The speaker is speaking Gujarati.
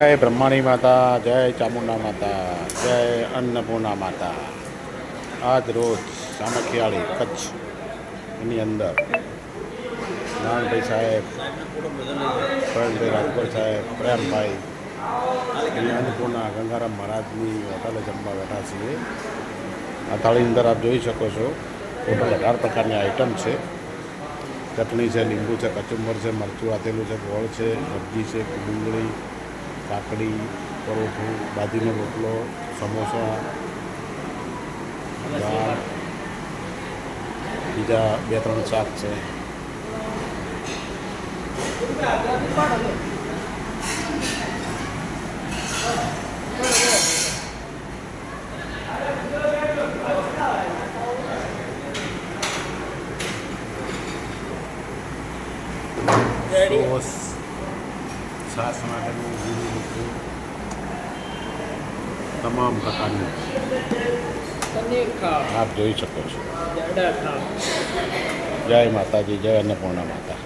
જય બ્રહ્માણી માતા, જય ચામુંડા માતા, જય અન્નપૂર્ણા માતા. આજ રોજ સામખિયાળી કચ્છ એની અંદર નાનભાઈ સાહેબ, પ્રવીણભાઈ રાજકોટ સાહેબ, પ્રેમભાઈ, અને અન્નપૂર્ણા ગંગારામ મહારાજની હોટલે જમવા બેઠા છીએ. આ થાળીની અંદર આપ જોઈ શકો છો ટોટલ અઢાર પ્રકારની આઇટમ છે. ચટણી છે, લીંબુ છે, કચુંબર છે, મરચું આથેલું છે, ગોળ છે, સબ્જી છે, ડુંગળી કાકડી પરોઠું બાજરીનો રોટલો સમોસા દાળ બીજા બે ત્રણ શાક છે. સોસ છાશ માટેનું લીલું રીતે તમામ પ્રકારની આપ જોઈ શકો છો. જય માતાજી જય અન્નપૂર્ણા માતા.